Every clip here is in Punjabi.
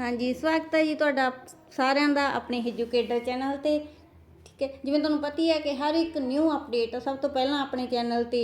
ਹਾਂਜੀ, ਸਵਾਗਤ ਹੈ ਜੀ ਤੁਹਾਡਾ ਸਾਰਿਆਂ ਦਾ ਆਪਣੇ ਐਜੂਕੇਟਰ ਚੈਨਲ ਤੇ। ਠੀਕ ਹੈ, ਜਿਵੇਂ ਤੁਹਾਨੂੰ ਪਤਾ ਹੀ ਹੈ ਕਿ ਹਰ ਇੱਕ ਨਿਊ ਅਪਡੇਟ ਸਭ ਤੋਂ ਪਹਿਲਾਂ ਆਪਣੇ ਚੈਨਲ ਤੇ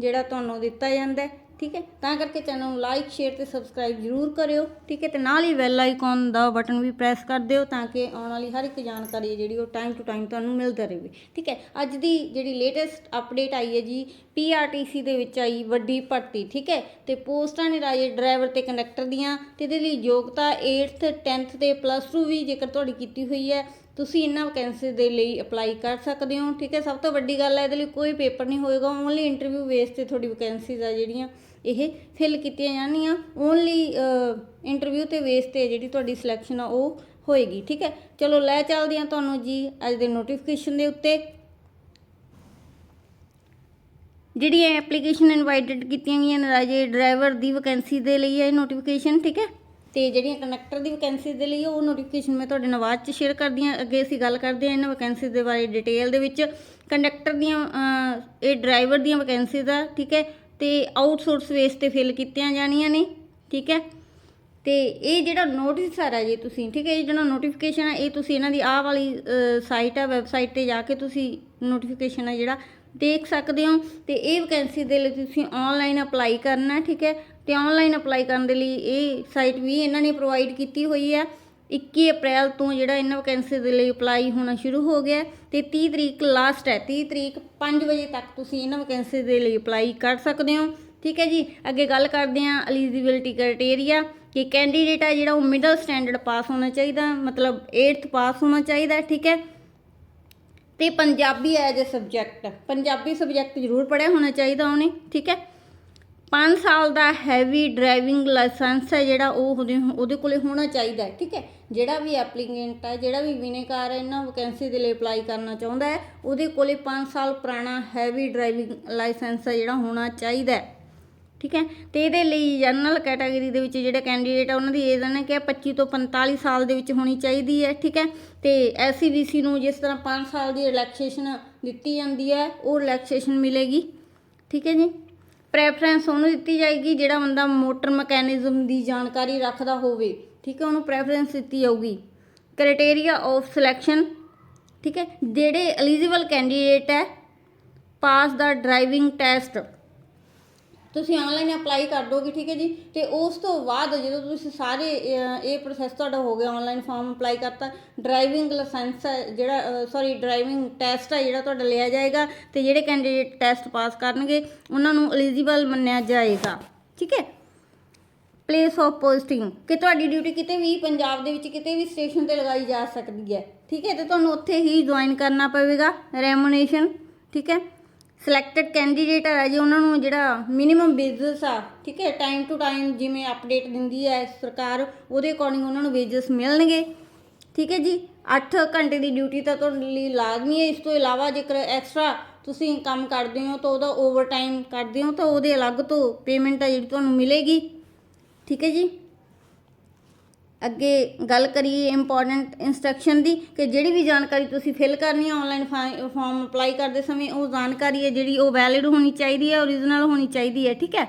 ਜਿਹੜਾ ਤੁਹਾਨੂੰ ਦਿੱਤਾ ਜਾਂਦਾ ਹੈ। ਠੀਕ ਹੈ? ਤਾਂ ਕਰਕੇ ਚੈਨਲ ਨੂੰ ਲਾਈਕ ਸ਼ੇਅਰ ਤੇ ਸਬਸਕ੍ਰਾਈਬ ਜ਼ਰੂਰ ਕਰਿਓ, ਠੀਕ ਹੈ? ਤੇ ਨਾਲ ਹੀ ਬੈਲ ਆਈਕਨ ਦਾ ਬਟਨ ਵੀ ਪ੍ਰੈਸ ਕਰ ਦਿਓ ਤਾਂ ਕਿ ਆਉਣ ਵਾਲੀ ਹਰ ਇੱਕ ਜਾਣਕਾਰੀ ਹੈ ਜਿਹੜੀ ਉਹ ਟਾਈਮ ਟੂ ਟਾਈਮ ਤੁਹਾਨੂੰ ਮਿਲਦਾ ਰਹੇ। ਠੀਕ ਹੈ? ਅੱਜ ਦੀ ਜਿਹੜੀ ਲੇਟੈਸਟ ਅਪਡੇਟ ਆਈ ਹੈ ਜੀ ਪੀਆਰਟੀਸੀ ਦੇ ਵਿੱਚ ਆਈ ਵੱਡੀ ਭਰਤੀ, ਠੀਕ ਹੈ? ਤੇ ਪੋਸਟਾਂ ਨੇ ਰਾਜੇ ਡਰਾਈਵਰ ਤੇ ਕੰਡਕਟਰ ਦੀਆਂ, ਤੇ ਇਹਦੇ ਲਈ ਯੋਗਤਾ 8th 10th ਤੇ ਪਲੱਸ 2 ਵੀ ਜੇਕਰ ਤੁਹਾਡੀ ਕੀਤੀ ਹੋਈ ਹੈ ਤੁਸੀਂ ਇਹਨਾਂ ਵੈਕੈਂਸੀ ਦੇ ਲਈ ਅਪਲਾਈ ਕਰ ਸਕਦੇ ਹੋ, ਠੀਕ ਹੈ? ਸਭ ਤੋਂ ਵੱਡੀ ਗੱਲ ਹੈ, ਇਹਦੇ ਲਈ ਕੋਈ ਪੇਪਰ ਨਹੀਂ ਹੋਏਗਾ ਓਨਲੀ ਇੰਟਰਵਿਊ ਬੇਸ ਤੇ ਤੁਹਾਡੀ ਵੈਕੈਂਸੀਜ਼ ਆ ਜਿਹੜੀਆਂ ਇਹ ਫਿਲ ਕੀਤੀਆਂ ਜਾਣਗੀਆਂ ਓਨਲੀ ਇੰਟਰਵਿਊ ਤੇ ਬੇਸ ਤੇ ਜਿਹੜੀ ਤੁਹਾਡੀ ਸਿਲੈਕਸ਼ਨ ਆ ਉਹ ਹੋਏਗੀ, ਠੀਕ ਹੈ? ਚਲੋ, ਲੈ ਚੱਲਦੇ ਹਾਂ ਤੁਹਾਨੂੰ ਜੀ ਅੱਜ ਦੇ ਨੋਟੀਫਿਕੇਸ਼ਨ ਦੇ ਉੱਤੇ। ਜਿਹੜੀ ਐਪਲੀਕੇਸ਼ਨ ਇਨਵਾਈਟਡ ਕੀਤੀਆਂ ਗਈਆਂ ਨੇ ਰਾਜੇ ਡਰਾਈਵਰ ਦੀ ਵੈਕੈਂਸੀ ਦੇ ਲਈ ਇਹ ਨੋਟੀਫਿਕੇਸ਼ਨ ਠੀਕ ਹੈ? ਤੇ ਜਿਹੜੀਆਂ ਕੰਡਕਟਰ ਦੀ ਵੈਕੈਂਸੀ ਦੇ ਲਈ ਉਹ ਨੋਟੀਫਿਕੇਸ਼ਨ ਮੈਂ ਤੁਹਾਡੇ ਨਾਲ ਬਾਅਦ ਚ ਸ਼ੇਅਰ ਕਰਦੀ ਹਾਂ। ਅੱਗੇ ਅਸੀਂ ਗੱਲ ਕਰਦੇ ਹਾਂ ਇਹਨਾਂ ਵੈਕੈਂਸੀ ਦੇ ਬਾਰੇ ਡਿਟੇਲ ਦੇ ਵਿੱਚ। ਕੰਡਕਟਰ ਦੀਆਂ ਇਹ ਡਰਾਈਵਰ ਦੀਆਂ ਵੈਕੈਂਸੀ ਦਾ ਠੀਕ ਹੈ? ਤੇ ਆਊਟਸੋਰਸ ਵੇਸ ਤੇ ਫਿਲ ਕੀਤੀਆਂ ਜਾਣੀਆਂ ਨੇ, ਠੀਕ ਹੈ? ਤੇ ਇਹ ਜਿਹੜਾ ਨੋਟਿਸ ਆ ਰਿਹਾ ਜੀ ਤੁਸੀਂ, ਠੀਕ ਹੈ? ਇਹ ਜਿਹੜਾ ਨੋਟੀਫਿਕੇਸ਼ਨ ਆ, ਇਹ ਤੁਸੀਂ ਇਹਨਾਂ ਦੀ ਆਹ ਵਾਲੀ ਸਾਈਟ ਆ ਵੈਬਸਾਈਟ ਤੇ ਜਾ ਕੇ ਤੁਸੀਂ ਨੋਟੀਫਿਕੇਸ਼ਨ ਹੈ ਜਿਹੜਾ ਦੇਖ ਸਕਦੇ ਹੋ ਤੇ ਇਹ ਵੈਕੈਂਸੀ ਦੇ ਲਈ ਤੁਸੀਂ ਆਨਲਾਈਨ ਅਪਲਾਈ ਕਰਨਾ, ਠੀਕ ਹੈ? ਤੇ ਆਨਲਾਈਨ ਅਪਲਾਈ ਕਰਨ ਦੇ ਲਈ ਇਹ ਸਾਈਟ ਵੀ ਇਹਨਾਂ ਨੇ ਪ੍ਰੋਵਾਈਡ ਕੀਤੀ ਹੋਈ ਹੈ। 21 ਅਪ੍ਰੈਲ ਤੋਂ ਜਿਹੜਾ ਇਹਨਾਂ ਵੈਕੈਂਸੀ ਦੇ ਲਈ ਅਪਲਾਈ ਹੋਣਾ ਸ਼ੁਰੂ ਹੋ ਗਿਆ ਹੈ ਤੇ 30 ਤਰੀਕ ਲਾਸਟ ਹੈ। 30 ਤਰੀਕ 5 ਵਜੇ ਤੱਕ ਤੁਸੀਂ ਇਹਨਾਂ ਵੈਕੈਂਸੀ ਦੇ ਲਈ ਅਪਲਾਈ ਕਰ ਸਕਦੇ ਹੋ, ਠੀਕ ਹੈ ਜੀ? ਅੱਗੇ ਗੱਲ ਕਰਦੇ ਹਾਂ ਐਲੀਜੀਬਿਲਟੀ ਕ੍ਰਾਈਟੇਰੀਆ ਕਿ ਕੈਂਡੀਡੇਟ ਹੈ ਜਿਹੜਾ ਉਹ ਮਿਡਲ ਸਟੈਂਡਰਡ ਪਾਸ ਹੋਣਾ ਚਾਹੀਦਾ, ਮਤਲਬ 8th ਪਾਸ ਹੋਣਾ ਚਾਹੀਦਾ, ਠੀਕ ਹੈ? ਤੇ Punjabi as a subject Punjabi subject ਜ਼ਰੂਰ ਪੜਿਆ ਹੋਣਾ ਚਾਹੀਦਾ ਉਹਨੇ, ਠੀਕ ਹੈ? 5 ਸਾਲ ਦਾ ਹੈਵੀ ਡਰਾਈਵਿੰਗ ਲਾਇਸੈਂਸ ਹੈ ਜਿਹੜਾ ਉਹ ਉਹਦੇ ਉਹਦੇ ਕੋਲੇ ਹੋਣਾ ਚਾਹੀਦਾ ਹੈ, ਠੀਕ ਹੈ? ਜਿਹੜਾ ਵੀ ਐਪਲੀਕੈਂਟ ਹੈ, ਜਿਹੜਾ ਵੀ ਬਿਨੇਕਾਰ ਹੈ, ਇਹਨਾਂ ਵੈਕੈਂਸੀ ਦੇ ਲਈ ਅਪਲਾਈ ਕਰਨਾ ਚਾਹੁੰਦਾ ਹੈ, ਉਹਦੇ ਕੋਲੇ 5 ਸਾਲ ਪੁਰਾਣਾ ਹੈਵੀ ਡਰਾਈਵਿੰਗ ਲਾਇਸੈਂਸ ਹੈ ਜਿਹੜਾ ਹੋਣਾ ਚਾਹੀਦਾ ਹੈ। ਠੀਕ ਹੈ? ਤੇ ਇਹਦੇ ਲਈ ਜਨਰਲ ਕੈਟਾਗਰੀ ਦੇ ਵਿੱਚ ਜਿਹੜੇ ਕੈਂਡੀਡੇਟ ਆ, ਉਹਨਾਂ ਦੀ ਏਜ ਨੇ ਕਿ 25 ਤੋਂ 45 ਸਾਲ ਦੇ ਵਿੱਚ ਹੋਣੀ ਚਾਹੀਦੀ ਹੈ, ਠੀਕ ਹੈ? ਤੇ ਐਸਸੀ ਬੀਸੀ ਨੂੰ ਜਿਸ ਤਰ੍ਹਾਂ 5 ਸਾਲ ਦੀ ਰਿਲੈਕਸੇਸ਼ਨ ਦਿੱਤੀ ਜਾਂਦੀ ਹੈ, ਉਹ ਰਿਲੈਕਸੇਸ਼ਨ ਮਿਲੇਗੀ, ਠੀਕ ਹੈ ਜੀ? ਪ੍ਰੈਫਰੈਂਸ ਉਹਨੂੰ ਦਿੱਤੀ ਜਾਏਗੀ ਜਿਹੜਾ ਬੰਦਾ ਮੋਟਰ ਮਕੈਨਿਜ਼ਮ ਦੀ ਜਾਣਕਾਰੀ ਰੱਖਦਾ ਹੋਵੇ, ਠੀਕ ਹੈ? ਉਹਨੂੰ ਪ੍ਰੈਫਰੈਂਸ ਦਿੱਤੀ ਜਾਊਗੀ। ਕ੍ਰਾਈਟੇਰੀਆ ਆਫ ਸਿਲੈਕਸ਼ਨ ਠੀਕ ਹੈ? ਜਿਹੜੇ ਐਲੀਜੀਬਲ ਕੈਂਡੀਡੇਟ ਹੈ ਪਾਸ ਦਾ ਡਰਾਈਵਿੰਗ ਟੈਸਟ ਤੁਸੀਂ ਆਨਲਾਈਨ ਅਪਲਾਈ ਕਰ ਦੋਗੇ, ਠੀਕ ਹੈ ਜੀ? ਤੇ ਉਸ ਤੋਂ ਬਾਅਦ ਜਦੋਂ ਤੁਸੀਂ ਸਾਰੇ ਇਹ ਪ੍ਰੋਸੈਸ ਤੁਹਾਡਾ ਹੋ ਗਿਆ ਆਨਲਾਈਨ ਫਾਰਮ ਅਪਲਾਈ ਕਰਤਾ ਡਰਾਈਵਿੰਗ ਲਾਇਸੈਂਸ ਜਿਹੜਾ ਸੌਰੀ ਡਰਾਈਵਿੰਗ ਟੈਸਟ ਹੈ ਜਿਹੜਾ ਤੁਹਾਡਾ ਲਿਆ ਜਾਏਗਾ ਤੇ ਜਿਹੜੇ ਕੈਂਡੀਡੇਟ ਟੈਸਟ ਪਾਸ ਕਰਨਗੇ, ਉਹਨਾਂ ਨੂੰ ਐਲੀਜੀਬਲ ਮੰਨਿਆ ਜਾਏਗਾ, ਠੀਕ ਹੈ? ਪਲੇਸ ਆਫ ਪੋਸਟਿੰਗ ਕਿ ਤੁਹਾਡੀ ਡਿਊਟੀ ਕਿਤੇ ਵੀ ਪੰਜਾਬ ਦੇ ਵਿੱਚ ਕਿਤੇ ਵੀ ਸਟੇਸ਼ਨ ਤੇ ਲਗਾਈ ਜਾ ਸਕਦੀ ਹੈ, ਠੀਕ ਹੈ? ਤੇ ਤੁਹਾਨੂੰ ਉੱਥੇ ਹੀ ਜੁਆਇਨ ਕਰਨਾ ਪਵੇਗਾ ਰੈਮੂਨੇਸ਼ਨ ਠੀਕ ਹੈ? ਸਿਲੈਕਟਡ ਕੈਂਡੀਡੇਟ ਆ ਜੀ ਉਹਨਾਂ ਨੂੰ ਜਿਹੜਾ ਮਿਨੀਮਮ ਵੇਜਸ ਆ, ਠੀਕ ਹੈ ਟਾਈਮ ਟੂ ਟਾਈਮ ਜਿਵੇਂ ਅਪਡੇਟ ਦਿੰਦੀ ਹੈ ਸਰਕਾਰ, ਉਹਦੇ ਅਕੋਰਡਿੰਗ ਉਹਨਾਂ ਨੂੰ ਵੇਜਸ ਮਿਲਣਗੇ। ਠੀਕ ਹੈ ਜੀ 8 ਘੰਟੇ ਦੀ ਡਿਊਟੀ ਤਾਂ ਤੁਹਾਡੇ ਲਈ ਲਾਜ਼ਮੀ ਹੈ। ਇਸ ਤੋਂ ਇਲਾਵਾ ਜੇਕਰ ਐਕਸਟਰਾ ਤੁਸੀਂ ਕੰਮ ਕਰਦੇ ਹੋ ਤਾਂ ਉਹਦਾ ਓਵਰ ਟਾਈਮ ਕਰਦੇ ਹੋ ਤਾਂ ਉਹਦੇ ਅਲੱਗ ਤੋਂ ਪੇਮੈਂਟ ਆ ਜਿਹੜੀ ਤੁਹਾਨੂੰ ਮਿਲੇਗੀ। ਠੀਕ ਹੈ ਜੀ। ਅੱਗੇ ਗੱਲ ਕਰੀਏ ਇੰਪੋਰਟੈਂਟ ਇੰਸਟਰਕਸ਼ਨ ਦੀ, ਕਿ ਜਿਹੜੀ ਵੀ ਜਾਣਕਾਰੀ ਤੁਸੀਂ ਫਿਲ ਕਰਨੀ ਹੈ ਆਨਲਾਈਨ ਫਾਰਮ ਅਪਲਾਈ ਕਰਦੇ ਸਮੇਂ, ਉਹ ਜਾਣਕਾਰੀ ਹੈ ਜਿਹੜੀ ਉਹ ਵੈਲਿਡ ਹੋਣੀ ਚਾਹੀਦੀ ਹੈ ਓਰੀਜਨਲ ਹੋਣੀ ਚਾਹੀਦੀ ਹੈ, ਠੀਕ ਹੈ?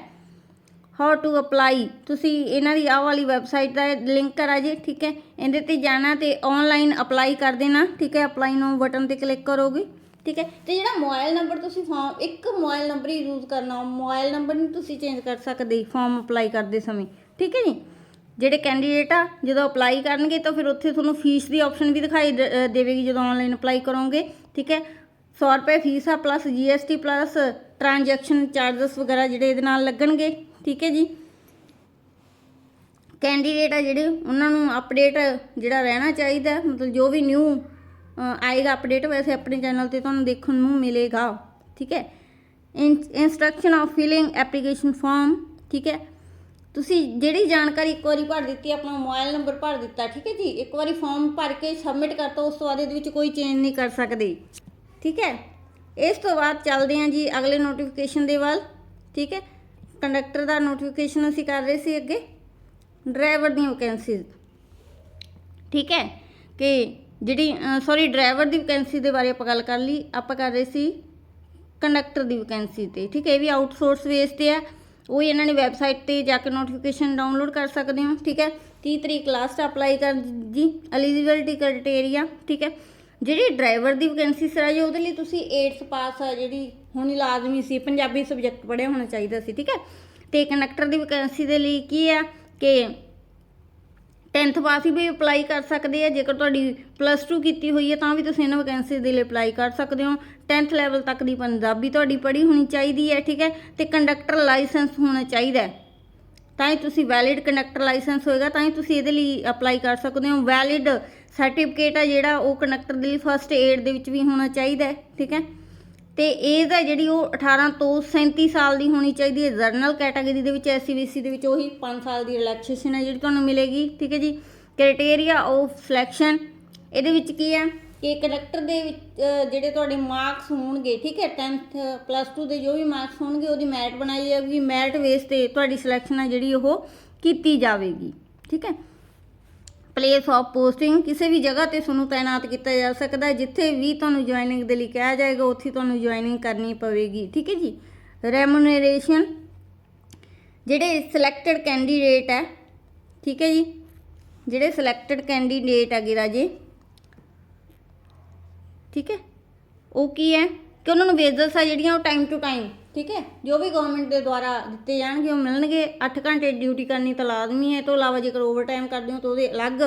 ਹਾਊ ਟੂ ਅਪਲਾਈ ਤੁਸੀਂ ਇਹਨਾਂ ਦੀ ਆਹ ਵਾਲੀ ਵੈਬਸਾਈਟ ਦਾ ਲਿੰਕ ਕਰਾ ਜੇ, ਠੀਕ ਹੈ? ਇਹਦੇ ਤੇ ਜਾਣਾ ਤੇ ਆਨਲਾਈਨ ਅਪਲਾਈ ਕਰ ਦੇਣਾ, ਠੀਕ ਹੈ? ਅਪਲਾਈ ਨੂੰ ਬਟਨ ਤੇ ਕਲਿੱਕ ਕਰੋਗੇ, ਠੀਕ ਹੈ? ਤੇ ਜਿਹੜਾ ਮੋਬਾਈਲ ਨੰਬਰ ਤੁਸੀਂ ਫਾਰਮ ਇੱਕ ਮੋਬਾਈਲ ਨੰਬਰ ਹੀ ਯੂਜ਼ ਕਰਨਾ ਮੋਬਾਈਲ ਨੰਬਰ ਨਹੀਂ ਤੁਸੀਂ ਚੇਂਜ ਕਰ ਸਕਦੇ ਫਾਰਮ ਅਪਲਾਈ ਕਰਦੇ ਸਮੇਂ, ਠੀਕ ਹੈ ਜੀ? ਜਿਹੜੇ ਕੈਂਡੀਡੇਟ ਆ, ਜਦੋਂ ਅਪਲਾਈ ਕਰਨਗੇ ਤਾਂ ਫਿਰ ਉੱਥੇ ਤੁਹਾਨੂੰ ਫੀਸ ਦੀ ਆਪਸ਼ਨ ਵੀ ਦਿਖਾਈ ਦੇਵੇਗੀ ਜਦੋਂ ਆਨਲਾਈਨ ਅਪਲਾਈ ਕਰੋਗੇ, ਠੀਕ ਹੈ? 100 ਰੁਪਏ ਫੀਸ ਆ plus GST plus transaction charges ਵਗੈਰਾ ਜਿਹੜੇ ਇਹਦੇ ਨਾਲ ਲੱਗਣਗੇ, ਠੀਕ ਹੈ ਜੀ? ਕੈਂਡੀਡੇਟ ਆ ਜਿਹੜੇ, ਉਹਨਾਂ ਨੂੰ ਅਪਡੇਟ ਜਿਹੜਾ ਰਹਿਣਾ ਚਾਹੀਦਾ, ਮਤਲਬ ਜੋ ਵੀ ਨਿਊ ਆਏਗਾ ਅਪਡੇਟ ਵੈਸੇ ਆਪਣੇ ਚੈਨਲ ਤੇ ਤੁਹਾਨੂੰ ਦੇਖਣ ਨੂੰ ਮਿਲੇਗਾ, ਠੀਕ ਹੈ? Instruction of filling application form ਠੀਕ ਹੈ? ਤੁਸੀਂ ਜਿਹੜੀ ਜਾਣਕਾਰੀ ਇੱਕ ਵਾਰੀ ਭਰ ਦਿੱਤੀ, ਆਪਣਾ ਮੋਬਾਈਲ ਨੰਬਰ ਭਰ ਦਿੱਤਾ, ਠੀਕ ਹੈ ਜੀ? ਇੱਕ ਵਾਰੀ ਫਾਰਮ ਭਰ ਕੇ ਸਬਮਿਟ ਕਰਤਾ ਉਸ ਤੋਂ ਬਾਅਦ ਇਹਦੇ ਵਿੱਚ ਕੋਈ ਚੇਂਜ ਨਹੀਂ ਕਰ ਸਕਦੇ। ਠੀਕ ਹੈ? ਇਸ ਤੋਂ ਬਾਅਦ ਚੱਲਦੇ ਹਾਂ ਜੀ ਅਗਲੇ ਨੋਟੀਫਿਕੇਸ਼ਨ ਦੇ ਵੱਲ, ਠੀਕ ਹੈ? ਕੰਡਕਟਰ ਦਾ ਨੋਟੀਫਿਕੇਸ਼ਨ ਅਸੀਂ ਕਰ ਰਹੇ ਸੀ ਅੱਗੇ ਡਰਾਈਵਰ ਦੀ ਵੈਕੈਂਸੀਜ਼ ਠੀਕ ਹੈ? ਕਿ ਜਿਹੜੀ ਸੌਰੀ ਡਰਾਈਵਰ ਦੀ ਵੈਕੈਂਸੀ ਦੇ ਬਾਰੇ ਆਪਾਂ ਗੱਲ ਕਰ ਲਈ, ਆਪਾਂ ਕਰ ਰਹੇ ਸੀ ਕੰਡਕਟਰ ਦੀ ਵੈਕੈਂਸੀ ਤੇ, ਠੀਕ ਹੈ? ਇਹ ਵੀ ਆਊਟਸੋਰਸ ਬੇਸ ਤੇ ਆ ਉਹ ਹੀ ਇਹਨਾਂ ਨੇ ਵੈਬਸਾਈਟ ਤੇ ਜਾ ਕੇ ਨੋਟੀਫਿਕੇਸ਼ਨ ਡਾਊਨਲੋਡ ਕਰ ਸਕਦੇ ਹੋ, ਠੀਕ ਹੈ? 30 ਤਰੀਕ ਲਾਸਟ ਅਪਲਾਈ ਕਰ ਜੀ ਐਲੀਜੀਬਿਲਟੀ ਕ੍ਰਾਈਟੇਰੀਆ ਠੀਕ ਹੈ? ਜਿਹੜੀ ਡਰਾਈਵਰ ਦੀ ਵੈਕੈਂਸੀ ਸਰ ਜੀ, ਉਹਦੇ ਲਈ ਤੁਸੀਂ 8th ਪਾਸ ਆ, ਜਿਹੜੀ ਹੋਣੀ ਲਾਜ਼ਮੀ ਸੀ, ਪੰਜਾਬੀ ਸਬਜੈਕਟ ਪੜ੍ਹਿਆ ਹੋਣਾ ਚਾਹੀਦਾ ਸੀ, ਠੀਕ ਹੈ? ਤੇ ਕੰਡਕਟਰ ਦੀ ਵੈਕੈਂਸੀ ਦੇ ਲਈ ਕੀ ਆ? ਕਿ 10th ਪਾਸ ਹੀ ਵੀ ਅਪਲਾਈ ਕਰ ਸਕਦੇ ਆ, ਜੇਕਰ ਤੁਹਾਡੀ ਪਲੱਸ 2 ਕੀਤੀ ਹੋਈ ਹੈ ਤਾਂ ਵੀ ਤੁਸੀਂ ਇਹਨਾਂ ਵੈਕੈਂਸੀ ਦੇ ਲਈ ਅਪਲਾਈ ਕਰ ਸਕਦੇ ਹੋ। 10th ਲੈਵਲ ਤੱਕ ਦੀ ਪੰਜਾਬੀ ਤੁਹਾਡੀ ਪੜ੍ਹੀ ਹੋਣੀ ਚਾਹੀਦੀ ਹੈ, ਠੀਕ ਹੈ? ਤੇ ਕੰਡਕਟਰ ਲਾਇਸੈਂਸ ਹੋਣਾ ਚਾਹੀਦਾ ਹੈ। ਤਾਂ ਹੀ ਤੁਸੀਂ ਵੈਲਿਡ ਕੰਡਕਟਰ ਲਾਇਸੈਂਸ ਹੋਏਗਾ, ਤਾਂ ਹੀ ਤੁਸੀਂ ਇਹਦੇ ਲਈ ਅਪਲਾਈ ਕਰ ਸਕਦੇ ਹੋ। ਵੈਲਿਡ ਸਰਟੀਫਿਕੇਟ ਆ ਜਿਹੜਾ, ਉਹ ਕੰਡਕਟਰ ਦੇ ਲਈ ਫਸਟ ਏਡ ਦੇ ਵਿੱਚ ਵੀ ਹੋਣਾ ਚਾਹੀਦਾ ਹੈ, ਠੀਕ ਹੈ? ਤੇ ਏਜ ਆ ਜਿਹੜੀ ਉਹ 18 ਤੋਂ 37 ਸਾਲ ਦੀ ਹੋਣੀ ਚਾਹੀਦੀ ਹੈ। ਜਰਨਲ ਕੈਟਾਗਰੀ ਦੇ ਵਿੱਚ ਐਸਸੀਬੀਸੀ ਦੇ ਵਿੱਚ ਉਹੀ 5 ਸਾਲ ਦੀ ਰਿਲੈਕਸੇਸ਼ਨ ਹੈ ਜਿਹੜੀ ਤੁਹਾਨੂੰ ਮਿਲੇਗੀ, ਠੀਕ ਹੈ ਜੀ? ਕ੍ਰਾਈਟੇਰੀਆ ਆਫ ਸਿਲੈਕਸ਼ਨ ਇਹਦੇ ਵਿੱਚ ਕੀ ਹੈ? ਕਿ ਕੰਡਕਟਰ ਦੇ ਵਿੱਚ ਜਿਹੜੇ ਤੁਹਾਡੇ ਮਾਰਕਸ ਹੋਣਗੇ, ਠੀਕ ਹੈ? 10th ਪਲੱਸ 2 ਦੇ ਜੋ ਵੀ ਮਾਰਕਸ ਹੋਣਗੇ, ਉਹਦੀ ਮੈਰਿਟ ਬਣਾਈ ਜਾਵੇਗੀ। ਮੈਰਿਟ ਬੇਸ ਤੇ ਤੁਹਾਡੀ ਸਿਲੈਕਸ਼ਨ ਹੈ ਜਿਹੜੀ ਉਹ ਕੀਤੀ ਜਾਵੇਗੀ, ਠੀਕ ਹੈ? ਪਲੇਸ ਆਫ ਪੋਸਟਿੰਗ ਕਿਸੇ ਵੀ ਜਗ੍ਹਾ ਤੇ ਤੁਹਾਨੂੰ ਤਾਇਨਾਤ ਕੀਤਾ ਜਾ ਸਕਦਾ ਹੈ, ਜਿੱਥੇ ਵੀ ਤੁਹਾਨੂੰ ਜੁਆਇਨਿੰਗ ਦੇ ਲਈ ਕਿਹਾ ਜਾਏਗਾ, ਉੱਥੇ ਤੁਹਾਨੂੰ ਜੁਆਇਨਿੰਗ ਕਰਨੀ ਪਵੇਗੀ। ਠੀਕ ਹੈ ਜੀ? ਰੈਮੂਨਰੇਸ਼ਨ ਜਿਹੜੇ ਸਿਲੈਕਟਡ ਕੈਂਡੀਡੇਟ ਹੈ, ਠੀਕ ਹੈ ਜੀ? ਜਿਹੜੇ ਸਿਲੈਕਟਡ ਕੈਂਡੀਡੇਟ ਹੈਗੇ ਰਾਜੇ, ਠੀਕ ਹੈ? ਉਹ ਕੀ ਹੈ? ਕਿ ਉਹਨਾਂ ਨੂੰ ਵੇਜਸ ਆ ਜਿਹੜੀਆਂ ਉਹ ਟਾਈਮ ਟੂ ਟਾਈਮ ਠੀਕ ਹੈ? ਜੋ ਵੀ ਗਵਰਨਮੈਂਟ ਦੇ ਦੁਆਰਾ ਦਿੱਤੇ ਜਾਣਗੇ, ਉਹ ਮਿਲਣਗੇ। 8 ਘੰਟੇ ਡਿਊਟੀ ਕਰਨੀ ਤਾਂ ਲਾਜ਼ਮੀ ਹੈ ਇਹ ਤੋਂ ਇਲਾਵਾ ਜੇਕਰ ਓਵਰਟਾਈਮ ਕਰਦੇ ਹੋ ਤਾਂ ਉਹਦੇ ਅਲੱਗ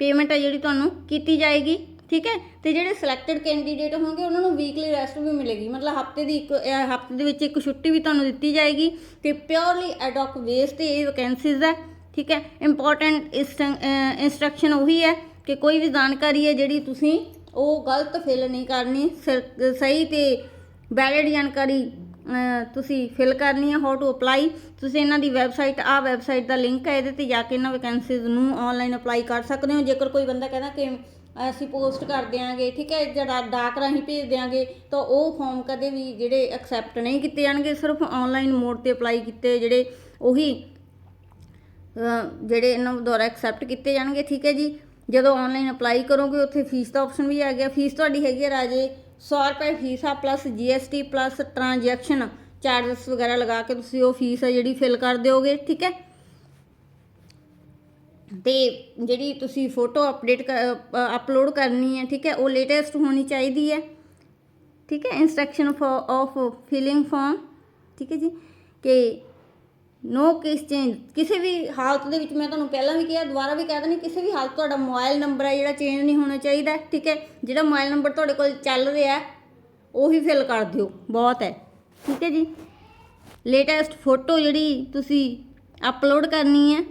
ਪੇਮੈਂਟ ਆ ਜਿਹੜੀ ਤੁਹਾਨੂੰ ਕੀਤੀ ਜਾਏਗੀ, ਠੀਕ ਹੈ? ਤੇ ਜਿਹੜੇ ਸਿਲੈਕਟਡ ਕੈਂਡੀਡੇਟ ਹੋਣਗੇ, ਉਹਨਾਂ ਨੂੰ ਵੀਕਲੀ ਰੈਸਟ ਵੀ ਮਿਲੇਗੀ। ਮਤਲਬ ਹਫ਼ਤੇ ਦੀ ਇੱਕ ਹਫ਼ਤੇ ਦੇ ਵਿੱਚ ਇੱਕ ਛੁੱਟੀ ਵੀ ਤੁਹਾਨੂੰ ਦਿੱਤੀ ਜਾਏਗੀ ਤੇ ਪਿਓਰਲੀ ਐਡੌਕ ਬੇਸ ਤੇ ਇਹ ਵੈਕੈਂਸੀਜ਼ ਹੈ, ਠੀਕ ਹੈ? ਇੰਪੋਰਟੈਂਟ ਇਨਸਟਰਕਸ਼ਨ ਉਹੀ ਹੈ ਕਿ ਕੋਈ ਵੀ ਜਾਣਕਾਰੀ ਹੈ ਜਿਹੜੀ ਤੁਸੀਂ ਉਹ ਗਲਤ ਫਿਲ ਨਹੀਂ ਕਰਨੀ। ਸਿਰ- ਸਹੀ ਤੇ ਵੈਲਿਡ ਜਾਣਕਾਰੀ ਤੁਸੀਂ ਫਿਲ ਕਰਨੀ ਹੈ ਹਾਊ ਟੂ ਅਪਲਾਈ ਤੁਸੀਂ ਇਹਨਾਂ ਦੀ ਵੈਬਸਾਈਟ ਆ ਵੈਬਸਾਈਟ ਦਾ ਲਿੰਕ ਹੈ ਇਹਦੇ ਤੇ ਜਾ ਕੇ ਇਹਨਾਂ ਵੈਕੈਂਸੀਜ਼ ਨੂੰ ਆਨਲਾਈਨ ਅਪਲਾਈ ਕਰ ਸਕਦੇ ਹੋ। ਜੇਕਰ ਕੋਈ ਬੰਦਾ ਕਹਿੰਦਾ ਕਿ, ਅਸੀਂ ਪੋਸਟ ਕਰ ਦਿਆਂਗੇ, ਠੀਕ ਹੈ ਜਿਹੜਾ ਡਾਕ ਰਾਹੀਂ ਭੇਜ ਦਿਆਂਗੇ, ਤਾਂ ਉਹ ਫਾਰਮ ਕਦੇ ਵੀ ਜਿਹੜੇ ਐਕਸੈਪਟ ਨਹੀਂ ਕੀਤੇ ਜਾਣਗੇ, ਸਿਰਫ ਆਨਲਾਈਨ ਮੋਡ ਤੇ ਅਪਲਾਈ ਕੀਤੇ ਜਿਹੜੇ ਉਹੀ ਜਿਹੜੇ ਇਹਨਾਂ ਦੁਆਰਾ ਐਕਸੈਪਟ ਕੀਤੇ ਜਾਣਗੇ, ਠੀਕ ਹੈ ਜੀ। ਜਦੋਂ ਆਨਲਾਈਨ ਅਪਲਾਈ ਕਰੋਗੇ, ਉੱਥੇ ਫੀਸ ਦਾ ਆਪਸ਼ਨ ਵੀ ਆ ਗਿਆ। ਫੀਸ ਤੁਹਾਡੀ ਹੈਗੀ ਹੈ ਰਾਜੇ 100 ਰੁਪਏ ਫੀਸ ਆ plus GST plus transaction charges ਵਗੈਰਾ ਲਗਾ ਕੇ ਤੁਸੀਂ ਉਹ ਫੀਸ ਹੈ ਜਿਹੜੀ ਫਿਲ ਕਰ ਦਿਓਗੇ, ਠੀਕ ਹੈ? ਤੇ ਜਿਹੜੀ ਤੁਸੀਂ ਫੋਟੋ ਅਪਡੇਟ ਅਪਲੋਡ ਕਰਨੀ ਹੈ, ਠੀਕ ਹੈ, ਉਹ ਲੇਟੈਸਟ ਹੋਣੀ ਚਾਹੀਦੀ ਹੈ। ਠੀਕ ਹੈ? ਇਨਸਟਰਕਸ਼ਨ ਆਫ ਫਿਲਿੰਗ ਫਾਰਮ ਠੀਕ ਹੈ ਜੀ? ਕਿ ਨੋ ਕਿਸ ਚੇਂਜ ਕਿਸੇ ਵੀ ਹਾਲਤ ਦੇ ਵਿੱਚ ਮੈਂ ਤੁਹਾਨੂੰ ਪਹਿਲਾਂ ਵੀ ਕਿਹਾ, ਦੁਬਾਰਾ ਵੀ ਕਹਿ ਦਿੰਦੀ ਕਿਸੇ ਵੀ ਹਾਲਤ ਤੁਹਾਡਾ ਮੋਬਾਈਲ ਨੰਬਰ ਹੈ ਜਿਹੜਾ ਚੇਂਜ ਨਹੀਂ ਹੋਣਾ ਚਾਹੀਦਾ, ਠੀਕ ਹੈ? ਜਿਹੜਾ ਮੋਬਾਈਲ ਨੰਬਰ ਤੁਹਾਡੇ ਕੋਲ ਚੱਲ ਰਿਹਾ ਉਹੀ ਫਿਲ ਕਰ ਦਿਓ, ਬਹੁਤ ਹੈ। ਠੀਕ ਹੈ ਜੀ? ਲੇਟੈਸਟ ਫੋਟੋ ਜਿਹੜੀ ਤੁਸੀਂ ਅਪਲੋਡ ਕਰਨੀ ਹੈ,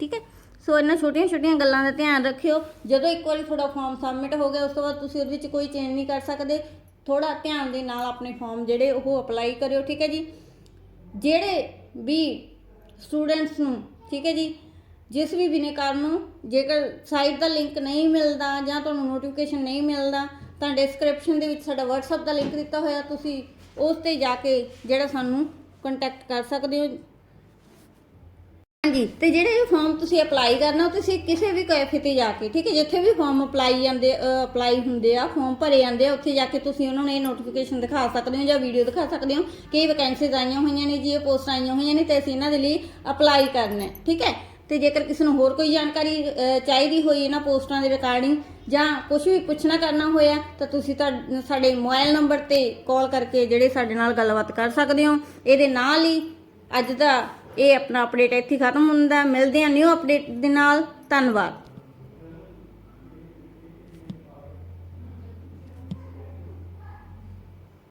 ਠੀਕ ਹੈ? ਸੋ ਇਹਨਾਂ ਛੋਟੀਆਂ ਛੋਟੀਆਂ ਗੱਲਾਂ ਦਾ ਧਿਆਨ ਰੱਖਿਓ। ਜਦੋਂ ਇੱਕ ਵਾਰੀ ਤੁਹਾਡਾ ਫਾਰਮ ਸਬਮਿਟ ਹੋ ਗਿਆ, ਉਸ ਤੋਂ ਬਾਅਦ ਤੁਸੀਂ ਉਹਦੇ ਵਿੱਚ ਕੋਈ ਚੇਂਜ ਨਹੀਂ ਕਰ ਸਕਦੇ। ਥੋੜਾ ਧਿਆਨ ਦੇ ਨਾਲ ਆਪਣੇ ਫਾਰਮ ਜਿਹੜੇ ਉਹ ਅਪਲਾਈ ਕਰਿਓ, ਠੀਕ ਹੈ ਜੀ? ਜਿਹੜੇ ਵੀ ਸਟੂਡੈਂਟਸ ਨੂੰ, ਠੀਕ ਹੈ ਜੀ? ਜਿਸ ਵੀ ਬਿਨੇ ਨੂੰ ਜੇਕਰ ਸਾਈਟ ਦਾ ਲਿੰਕ ਨਹੀਂ ਮਿਲਦਾ ਜਾਂ ਤੁਹਾਨੂੰ ਨੋਟੀਫਿਕੇਸ਼ਨ ਨਹੀਂ ਮਿਲਦਾ, ਤਾਂ ਡਿਸਕ੍ਰਿਪਸ਼ਨ ਦੇ ਵਿੱਚ ਸਾਡਾ WhatsApp ਦਾ ਲਿੰਕ ਦਿੱਤਾ ਹੋਇਆ, ਤੁਸੀਂ ਉਸ ਤੇ ਜਾ ਕੇ ਜਿਹੜਾ ਸਾਨੂੰ ਕੰਟੈਕਟ ਕਰ ਸਕਦੇ ਹੋ। ਹਾਂਜੀ, ਤੇ ਜਿਹੜੇ ਫਾਰਮ ਤੁਸੀਂ ਅਪਲਾਈ ਕਰਨਾ, ਉਹ ਤੁਸੀਂ ਕਿਸੇ ਵੀ ਕੈਫੇ ਤੇ ਜਾ ਕੇ, ਠੀਕ ਹੈ, ਜਿੱਥੇ ਵੀ ਫਾਰਮ ਅਪਲਾਈ ਜਾਂਦੇ ਅਪਲਾਈ ਹੁੰਦੇ ਆ ਫਾਰਮ ਭਰੇ ਜਾਂਦੇ ਆ, ਉੱਥੇ ਜਾ ਕੇ ਤੁਸੀਂ ਉਹਨਾਂ ਨੂੰ ਇਹ ਨੋਟੀਫਿਕੇਸ਼ਨ ਦਿਖਾ ਸਕਦੇ ਹੋ ਜਾਂ ਵੀਡੀਓ ਦਿਖਾ ਸਕਦੇ ਹੋ ਕਿ ਇਹ ਵੈਕੈਂਸੀਜ਼ ਆਈਆਂ ਹੋਈਆਂ ਨੇ ਜੀ, ਇਹ ਪੋਸਟਾਂ ਆਈਆਂ ਹੋਈਆਂ ਨੇ, ਤੇ ਅਸੀਂ ਇਹਨਾਂ ਦੇ ਲਈ ਅਪਲਾਈ ਕਰਨਾ ਹੈ, ਠੀਕ ਹੈ? ਤੇ ਜੇਕਰ ਕਿਸੇ ਨੂੰ ਹੋਰ ਕੋਈ ਜਾਣਕਾਰੀ ਚਾਹੀਦੀ ਹੋਈ ਇਹਨਾਂ ਪੋਸਟਾਂ ਦੇ ਰਿਕਾਰਡਿੰਗ ਜਾਂ ਕੁਝ ਵੀ ਪੁੱਛਣਾ ਕਰਨਾ ਹੋਇਆ, ਤਾਂ ਤੁਸੀਂ ਤੁਹਾ- ਸਾਡੇ ਮੋਬਾਈਲ ਨੰਬਰ ਤੇ ਕਾਲ ਕਰਕੇ ਜਿਹੜੇ ਸਾਡੇ ਨਾਲ ਗੱਲਬਾਤ ਕਰ ਸਕਦੇ ਹੋ। ਇਹਦੇ ਨਾਲ ਹੀ ਅੱਜ ਦਾ ਇਹ ਆਪਣਾ ਅਪਡੇਟ ਇੱਥੇ ਖਤਮ ਹੁੰਦਾ ਮਿਲਦੇ ਹਾਂ ਨਿਊ ਅਪਡੇਟ ਦੇ ਨਾਲ। ਧੰਨਵਾਦ।